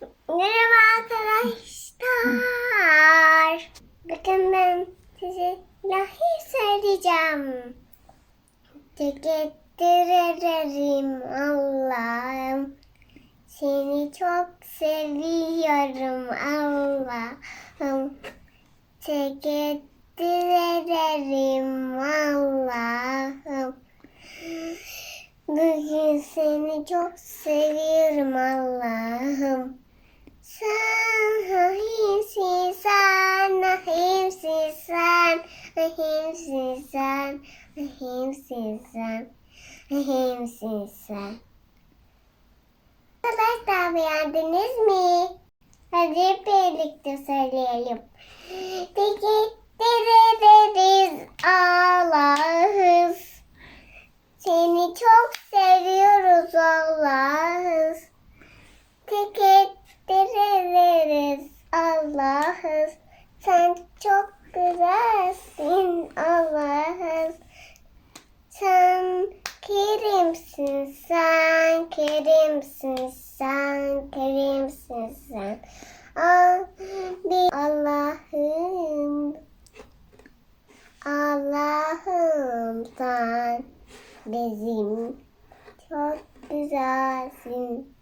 Merhaba arkadaşlar. Bakın ben size lahi söyleyeceğim. Teşekkür ederim Allah'ım. Seni çok seviyorum Allah'ım. Teşekkür ederim Allah'ım. Bugün seni çok seviyorum Allah'ım. Sen rahimsin sen, rahimsin sen, rahimsin sen, rahimsin sen, rahimsin sen. Arkadaşlar beğendiniz mi? Hadi birlikte söyleyelim. Teşekkür ederiz Allah'ız. Seni çok seviyoruz Allah'ız. Teşekkür ederiz Allah'ız. Sen çok güzelsin Allah'ız. Sen kerimsin sen, kerimsin sen, kerimsin sen. Allah'ım, Allah'ım sen bizim çok güzelsin.